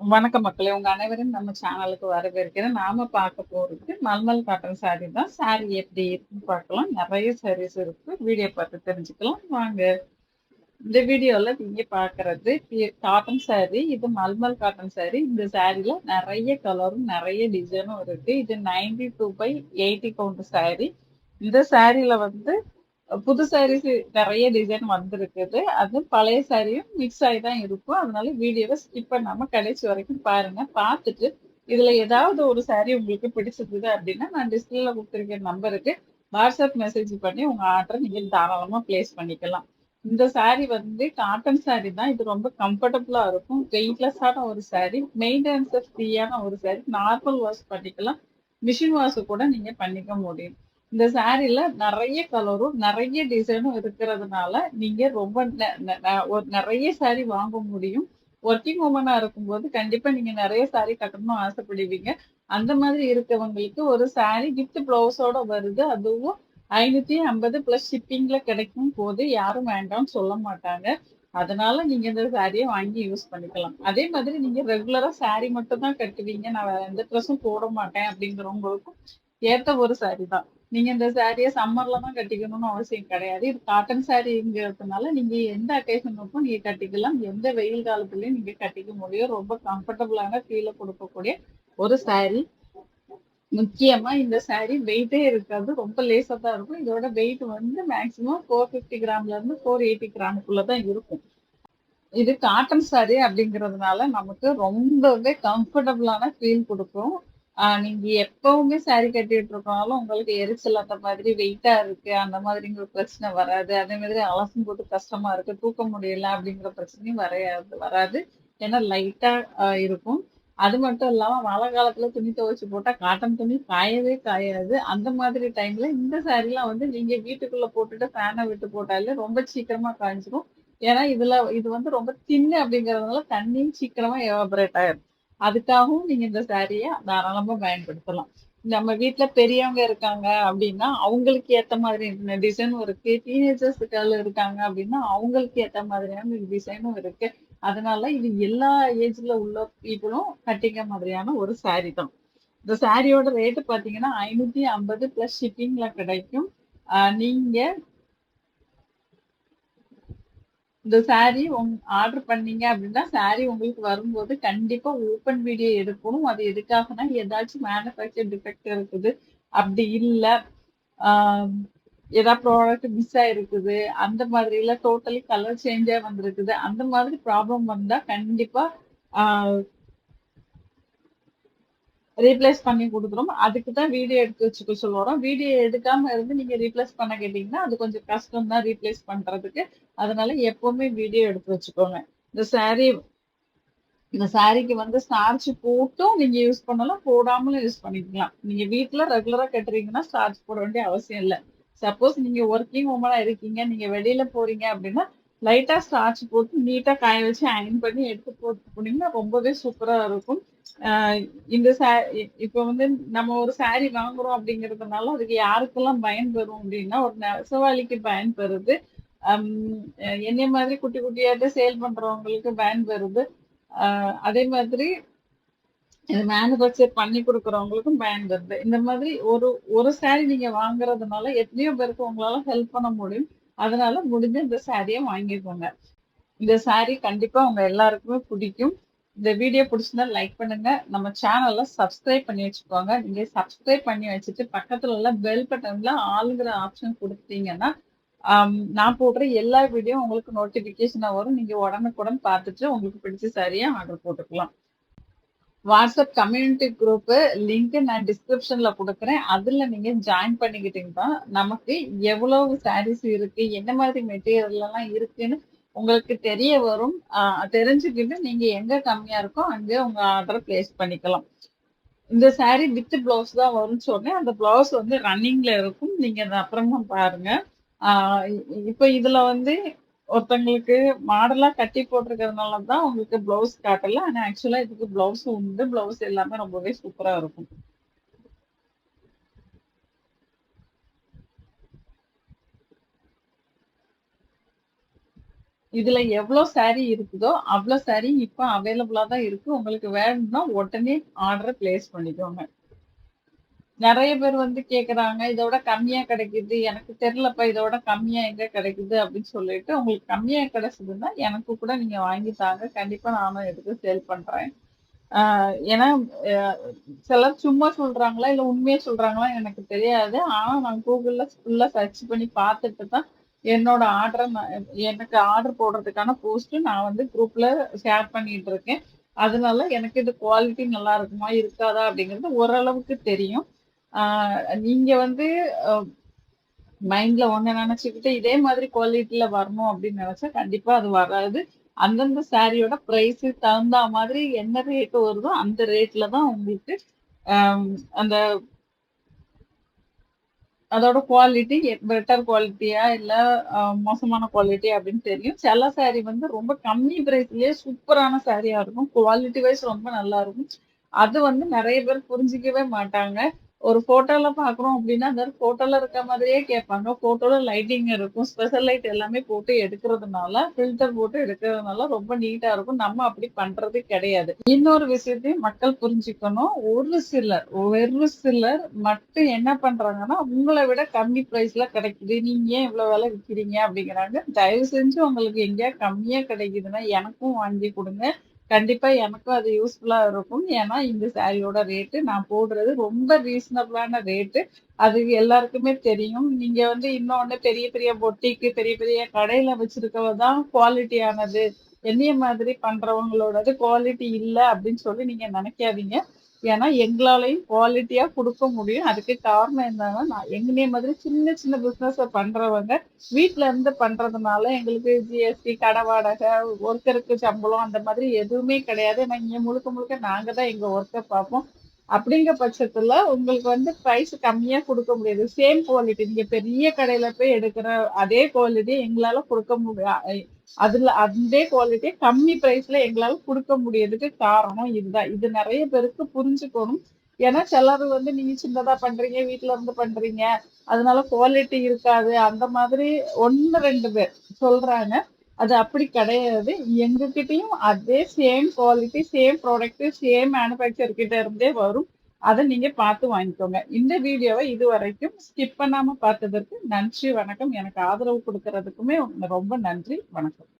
வணக்கம் மக்களே! உங்க அனைவரும் நம்ம சேனலுக்கு வரவேற்கிறேன். நாம பார்க்க போறது மல்மல் காட்டன் சாரி தான். சாரி எப்படி இருக்குன்னு பார்க்கலாம். நிறைய சாரீஸ் இருக்கு. வீடியோ பார்த்து தெரிஞ்சுக்கலாம். வாங்க. இந்த வீடியோல நீங்க பாக்குறது காட்டன் சாரி. இது மல்மல் காட்டன் சாரி. இந்த சாரில நிறைய கலரும், நிறைய டிசைனும் இருக்கு. இது 92/80 கவுண்ட் சாரி. இந்த சாரில வந்து புது சாரீஸ் நிறைய டிசைன் வந்திருக்குது. அது பழைய சாரியும் மிக்ஸ் ஆகி தான் இருக்கும். அதனால வீடியோவை ஸ்கிப் பண்ணாமல் கடைசி வரைக்கும் பாருங்க. பார்த்துட்டு இதுல ஏதாவது ஒரு சாரி உங்களுக்கு பிடிச்சிருக்குது அப்படின்னா நான் டிஸ்பிளேல கொடுத்துருக்க நம்பருக்கு வாட்ஸ்அப் மெசேஜ் பண்ணி உங்க ஆர்டரை நீங்கள் தாராளமாக பிளேஸ் பண்ணிக்கலாம். இந்த சாரி வந்து காட்டன் சாரி தான். இது ரொம்ப கம்ஃபர்டபுளா இருக்கும். வெயிட்லெஸ்ஸான ஒரு சாரி. மெயின்டெனன்ஸ் ஃப்ரீயான ஒரு சாரி. நார்மல் வாஷ் பண்ணிக்கலாம். மிஷின் வாஷ் கூட நீங்க பண்ணிக்க முடியும். இந்த சாரில நிறைய கலரும், நிறைய டிசைனும் இருக்கிறதுனால, நீங்க ரொம்ப நெ ந சாரி வாங்க முடியும். ஒர்க்கிங் உமனா இருக்கும்போது கண்டிப்பா நீங்க நிறைய சாரி கட்டணும்னு ஆசைப்படுவீங்க. அந்த மாதிரி இருக்கவங்களுக்கு ஒரு சாரி கிஃப்ட் ப்ளவுஸோட வருது. அதுவும் 550 பிளஸ் ஷிப்பிங்ல கிடைக்கும் போது யாரும் வேண்டாம்னு சொல்ல மாட்டாங்க. அதனால நீங்க இந்த சாரியை வாங்கி யூஸ் பண்ணிக்கலாம். அதே மாதிரி நீங்க ரெகுலரா சாரி மட்டும் தான் கட்டுவீங்க. நான் எந்த ட்ரெஸ்ஸும் போட மாட்டேன் அப்படிங்கிறவங்களுக்கும் ஏத்த ஒரு சாரி தான். நீங்க இந்த சாரியை சம்மர்ல தான் கட்டிக்கணும்னு அவசியம் கிடையாது. இது காட்டன் சாரிங்கிறதுனால நீங்க எந்த அக்கேஷனுக்கும் நீங்க கட்டிக்கலாம். எந்த வெயில் காலத்துலயும் நீங்க கட்டிக்க முடியும். ரொம்ப கம்ஃபர்டபுளான ஃபீலை கொடுக்கக்கூடிய ஒரு சாரி. முக்கியமா இந்த சாரி வெயிட்டே இருக்காது. ரொம்ப லேசா தான் இருக்கும். இதோட வெயிட் வந்து மேக்ஸிமம் 450 கிராம்ல இருந்து 480 கிராமுக்குள்ள தான் இருக்கும். இது காட்டன் சாரி அப்படிங்கிறதுனால நமக்கு ரொம்பவே கம்ஃபர்டபுளான ஃபீல் கொடுக்கும் நீங்க எப்பவுமே சாரி கட்டிட்டு இருக்கனாலும் உங்களுக்கு எரிச்சல் அந்த மாதிரி வெயிட்டா இருக்கு, அந்த மாதிரிங்கிற பிரச்சனை வராது. அதே மாதிரி போட்டு கஷ்டமா இருக்கு, தூக்க முடியல அப்படிங்கிற பிரச்சனையும் வரையாது வராது. ஏன்னா லைட்டா இருக்கும். அது மட்டும் இல்லாம மழை காலத்துல துணி துவைச்சு போட்டா காட்டன் துணி காயவே காயாது. அந்த மாதிரி டைம்ல இந்த சாரிலாம் வந்து நீங்க வீட்டுக்குள்ள போட்டுட்டு ஃபேனை விட்டு போட்டாலே ரொம்ப சீக்கிரமா காய்ஞ்சிரும். ஏன்னா இதுல இது வந்து ரொம்ப தின்னு அப்படிங்கிறதுனால தண்ணியும் சீக்கிரமா எவாபரேட் ஆயிரும். அதுக்காகவும் நீங்க இந்த சாரிய தாராளமா பயன்படுத்தலாம். நம்ம வீட்டுல பெரியவங்க இருக்காங்க அப்படின்னா, அவங்களுக்கு ஏத்த மாதிரி டிசைனும் இருக்கு. டீனேஜர்ஸ் கேர்ள் இருக்காங்க அப்படின்னா, அவங்களுக்கு ஏத்த மாதிரியான டிசைனும் இருக்கு. அதனால இது எல்லா ஏஜ்ல உள்ள பீப்பிளும் கட்டிக்க மாதிரியான ஒரு சாரி தான். இந்த சாரியோட ரேட் பார்த்தீங்கன்னா, 550 பிளஸ் ஷிப்பிங்ல கிடைக்கும். நீங்க இந்த சாரி உங் ஆர்டர் பண்ணீங்க அப்படின்னா, சாரி உங்களுக்கு வரும்போது கண்டிப்பா ஓப்பன் வீடியோ எடுக்கணும். அது எதுக்காகன்னா, ஏதாச்சும் மேனுஃபேக்சர் டிஃபெக்ட் இருக்குது. அப்படி இல்லை ஏதாவது ப்ராடக்ட் மிஸ் ஆயிருக்குது. அந்த மாதிரி இல்லை டோட்டலி கலர் சேஞ்சா வந்திருக்குது. அந்த மாதிரி ப்ராப்ளம் வந்தா கண்டிப்பா ரீப்ளேஸ் பண்ணி கொடுக்குறோம் அதுக்கு தான் வீடியோ எடுத்து வச்சுக்க சொல்லுவோம் வீடியோ எடுக்காம இருந்து நீங்க ரீப்ளேஸ் பண்ண கேட்டீங்கன்னா, அது கொஞ்சம் கஷ்டம் தான் ரீப்ளேஸ் பண்றதுக்கு. அதனால எப்பவுமே வீடியோ எடுத்து வச்சுக்கோங்க. இந்த சாரீ இந்த சாரிக்கு வந்து ஸ்டார்ச் போட்டும் நீங்க யூஸ் பண்ணலாம். போடாமலும் யூஸ் பண்ணிக்கலாம். நீங்க வீட்டுல ரெகுலரா கட்டுறீங்கன்னா, ஸ்டார்ச் போட வேண்டிய அவசியம் இல்லை சப்போஸ் நீங்க ஒர்க்கிங் உமனா இருக்கீங்க, நீங்க வெளியில போறீங்க அப்படின்னா, லைட்டா ஸ்டார்ச் போட்டு நீட்டா காய வச்சு அயர்ன் பண்ணி எடுத்து போட்டு போனீங்கன்னா, ரொம்பவே சூப்பரா இருக்கும். இந்த சா இ இப்ப வந்து நம்ம ஒரு சாரி வாங்குறோம் அப்படிங்கிறதுனால, அதுக்கு யாருக்கெல்லாம் பயன் பெறும் அப்படின்னா, ஒரு நெசவாளிக்கு பயன் பெறுது. என்னைய மாதிரி குட்டி குட்டியாட்ட சேல் பண்றவங்களுக்கு பயன் பெறுது. அதே மாதிரி இது மேனுஃபேக்சர் பண்ணி கொடுக்குறவங்களுக்கும் பயன் பெறுது. இந்த மாதிரி ஒரு ஒரு சாரி நீங்க வாங்குறதுனால எத்தனையோ பேருக்கு உங்களால ஹெல்ப் பண்ண முடியும். அதனால முடிஞ்ச இந்த சாரியை வாங்கிக்கோங்க. இந்த சாரி கண்டிப்பா உங்க எல்லாருக்குமே பிடிக்கும். இந்த வீடியோ பிடிச்சிருந்தா லைக் பண்ணுங்க. நம்ம சேனல்ல சப்ஸ்கிரைப் பண்ணி வச்சுக்கோங்க. நீங்க சப்ஸ்கிரைப் பண்ணி வச்சுட்டு பக்கத்துல உள்ள பெல் பட்டன்ல ஆளுங்கிற ஆப்ஷன் கொடுத்தீங்கன்னா நான் போடுற எல்லா வீடியோ உங்களுக்கு நோட்டிபிகேஷனா வரும். நீங்க உடனுக்குடன் பார்த்துட்டு உங்களுக்கு பிடிச்ச சரியா ஆர்டர் போட்டுக்கலாம். வாட்ஸ்அப் கம்யூனிட்டி குரூப் லிங்க் நான் டிஸ்கிரிப்ஷன்ல கொடுக்குறேன் அதுல நீங்க ஜாயின் பண்ணிக்கிட்டீங்கன்னா, நமக்கு எவ்வளவு சாரீஸ் இருக்கு, என்ன மாதிரி மெட்டீரியல்லாம் இருக்குன்னு உங்களுக்கு தெரிய வரும். தெரிஞ்சுக்கிட்டு நீங்க எங்க கம்மியா இருக்கோ, அங்கே உங்க ஆர்டர் பிளேஸ் பண்ணிக்கலாம். இந்த சாரீ வித் ப்ளவுஸ் தான் வரும்னு சொன்னேன். அந்த ப்ளவுஸ் வந்து ரன்னிங்ல இருக்கும். நீங்க அதை அப்புறமா பாருங்க. இப்போ இப்ப இதுல வந்து ஒருத்தங்களுக்கு மாடலா கட்டி போட்டிருக்கிறதுனால தான் உங்களுக்கு ப்ளவுஸ் காட்டல. ஆனா ஆக்சுவலா இதுக்கு ப்ளவுஸும் உண்டு. ப்ளவுஸ் எல்லாமே ரொம்பவே சூப்பரா இருக்கும். இதுல எவ்வளோ saree இருக்குதோ அவ்வளோ saree இப்ப அவைலபிளா தான் இருக்கு. உங்களுக்கு வேணும்னா உடனே ஆர்டர் பிளேஸ் பண்ணிக்கோங்க. நிறைய பேர் வந்து கேக்குறாங்க இதோட கம்மியா கிடைக்குது. எனக்கு தெரியலப்பா இதோட கம்மியா எங்க கிடைக்குது? அப்படின்னு சொல்லிட்டு உங்களுக்கு கம்மியா கிடைச்சதுன்னா எனக்கு கூட நீங்க வாங்கி தாங்க. கண்டிப்பா நானும் எடுத்து சேல் பண்றேன். ஏன்னா சிலர் சும்மா சொல்றாங்களா இல்ல உண்மையா சொல்றாங்களா எனக்கு தெரியாது. ஆனா நான் கூகுள்ல ஃபுல்லா சர்ச் பண்ணி பார்த்துட்டு தான் என்னோட ஆர்டரை எனக்கு ஆர்டர் போடுறதுக்கான போஸ்ட் நான் வந்து குரூப்ல ஷேர் பண்ணிட்டு இருக்கேன். அதனால எனக்கு இது குவாலிட்டி நல்லா இருக்குமா இருக்காதா அப்படிங்கிறது ஓரளவுக்கு தெரியும். ஆஹ் நீங்க வந்து மைண்ட்ல ஒன்று நினைச்சுக்கிட்டு இதே மாதிரி குவாலிட்டில வரணும் அப்படின்னு நினைச்சா கண்டிப்பா அது வராது. அந்தந்த சாரியோட ப்ரைஸு தகுந்த மாதிரி என்ன ரேட் வருதோ அந்த ரேட்ல தான் உங்களுக்கு அந்த அதோட குவாலிட்டி பெட்டர் குவாலிட்டியா இல்ல ஆஹ், மோசமான குவாலிட்டி அப்படின்னு தெரியும். சில saree வந்து ரொம்ப கம்மி பிரைஸ்லயே சூப்பரான சாரியா இருக்கும். குவாலிட்டி வைஸ் ரொம்ப நல்லா இருக்கும். அது வந்து நிறைய பேர் புரிஞ்சிக்கவே மாட்டாங்க. ஒரு போட்டோல பாக்குறோம் அப்படின்னா அந்த போட்டோல இருக்க மாதிரியே கேட்பாங்க. போட்டோல லைட்டிங் இருக்கும். ஸ்பெஷல் லைட் எல்லாமே போட்டு எடுக்கிறதுனால ஃபில்டர் போட்டு எடுக்கிறதுனால ரொம்ப நீட்டா இருக்கும். நம்ம அப்படி பண்றது கிடையாது. இன்னொரு விஷயத்தையும் மக்கள் புரிஞ்சுக்கணும். ஒரு சிலர் ஒரு சிலர் மட்டும் என்ன பண்றாங்கன்னா உங்களை விட கம்மி பிரைஸ்ல கிடைக்குது. நீங்க ஏன் இவ்வளவு விலை விற்கிறீங்க அப்படிங்கிறாங்க. தயவு செஞ்சு உங்களுக்கு எங்கேயா கம்மியா கிடைக்குதுன்னா எனக்கும் வாங்கி கொடுங்க. கண்டிப்பா எனக்கும் அது யூஸ்ஃபுல்லா இருக்கும். ஏன்னா இந்த சாரியோட ரேட்டு நான் போடுறது ரொம்ப ரீசனபிளான ரேட்டு அது எல்லாருக்குமே தெரியும். நீங்க வந்து இன்னொன்னு பெரிய பெரிய பொட்டிக்கு பெரிய பெரிய கடையில வச்சிருக்கவ தான் குவாலிட்டியானது என்னைய மாதிரி பண்றவங்களோடது குவாலிட்டி இல்லை அப்படின்னு சொல்லி நீங்க நினைக்காதீங்க. ஏன்னா எங்களாலையும் குவாலிட்டியா கொடுக்க முடியும். அதுக்கு காரணம் என்னன்னா நான் எங்கனே மாதிரி சின்ன சின்ன பிசினஸ் பண்றவங்க வீட்டில் இருந்து பண்றதுனால எங்களுக்கு ஜிஎஸ்டி கடை வாடகை ஒர்க்கருக்கு சம்பளம் அந்த மாதிரி எதுவுமே கிடையாது. ஏன்னா இங்க முழுக்க முழுக்க நாங்க தான் எங்க ஒர்க்கை பார்ப்போம். அப்படிங்கிற பட்சத்துல உங்களுக்கு வந்து ப்ரைஸ் கம்மியா கொடுக்க முடியாது. சேம் குவாலிட்டி நீங்க பெரிய கடையில போய் எடுக்கிற அதே குவாலிட்டி எங்களால கொடுக்க முடியாது அதுல அதே குவாலிட்டி கம்மி பிரைஸ்ல எங்களால கொடுக்க முடியறதுக்கு காரணம் இதுதான். இது நிறைய பேருக்கு புரிஞ்சுக்கணும். ஏன்னா சிலர் வந்து நீங்க சின்னதா பண்றீங்க வீட்டுல இருந்து பண்றீங்க. அதனால குவாலிட்டி இருக்காது. அந்த மாதிரி ஒன்னு ரெண்டு பேர் சொல்றாங்க. அது அப்படி கிடையாது. எங்ககிட்டயும் அதே same quality same product same manufacture கிட்ட இருந்தே வரும். அதை நீங்க பார்த்து வாங்கிக்கோங்க. இந்த வீடியோவை இது வரைக்கும் ஸ்கிப் பண்ணாம பார்த்ததற்கு நன்றி வணக்கம். எனக்கு ஆதரவு கொடுக்கறதுக்குமே ரொம்ப நன்றி வணக்கம்.